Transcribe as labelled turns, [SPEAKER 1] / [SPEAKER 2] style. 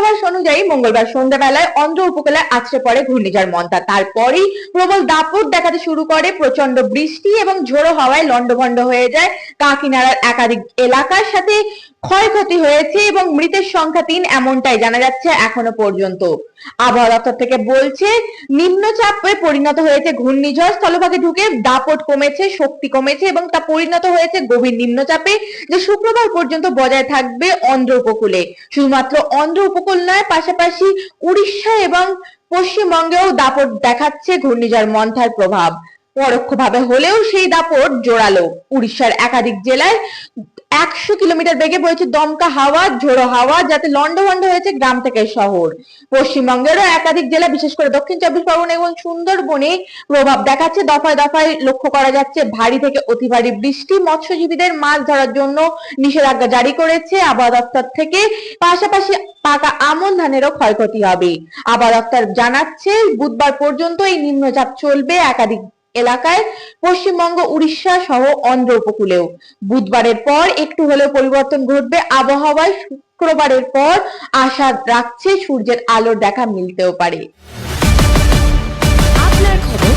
[SPEAKER 1] পূর্বাভাস অনুযায়ী মঙ্গলবার সন্ধ্যাবেলায় অন্ধ্র উপকূলে আছড়ে পড়ে ঘূর্ণিঝড় মন্তা। তারপরেই প্রবল দাপট দেখাতে শুরু করে প্রচণ্ড বৃষ্টি এবং ঝোড়ো হাওয়ায় লন্ডভন্ড হয়ে যায় কাকিনাড়ার একাধিক এলাকার সাথে ক্ষয়ক্ষতি হয়েছে এবং মৃতের সংখ্যা তিন এমনটাই জানা যাচ্ছে এখনও পর্যন্ত। আবহাওয়া দপ্তর থেকে বলছে, নিম্নচাপে পরিণত হয়েছে ঘূর্ণিঝড়, স্থলভাগে ঢুকে দাপট কমেছে, শক্তি কমেছে এবং তা পরিণত হয়েছে গভীর নিম্নচাপে, যে শুক্রবার পর্যন্ত বজায় থাকবে অন্ধ্র উপকূলে। শুধুমাত্র অন্ধ্র উপকূল নয়, পাশাপাশি উড়িষ্যা এবং পশ্চিমবঙ্গেও দাপট দেখাচ্ছে ঘূর্ণিঝড় মন্থার প্রভাব। পরোক্ষভাবে হলেও সেই দাপট জোরালো। উড়িষ্যার একাধিক জেলায় একশো কিলোমিটার বেগে বইছে দমকা হাওয়া, ঝোড়ো হাওয়া, যাতে লন্ডভন্ড হয়েছে গ্রাম থেকে শহর। পশ্চিমবঙ্গেরও একাধিক জেলা, বিশেষ করে দক্ষিণ চব্বিশ পরগনা এবং সুন্দরবনে প্রভাব দেখাচ্ছে। দফায় দফায় লক্ষ্য করা যাচ্ছে, ভারী থেকে অতি ভারী বৃষ্টি মৎস্যজীবীদের মাছ ধরার জন্য নিষেধাজ্ঞা জারি করেছে। আবহাওয়া দপ্তর থেকে পাশাপাশি পাকা আমন ধানেরও ক্ষয়ক্ষতি হবে। আবহাওয়া দপ্তর জানাচ্ছে, বুধবার পর্যন্ত এই নিম্নচাপ চলবে। একাধিক এলাকায় পশ্চিমবঙ্গ, উড়িষ্যা সহ অন্ধ্র উপকূলেও। বুধবারের পর একটু হলেও পরিবর্তন ঘটবে। আবহাওয়ায় শুক্রবারের পর আশা রাখছে সূর্যের আলোর দেখা মিলতেও পারে।
[SPEAKER 2] আপনার খবর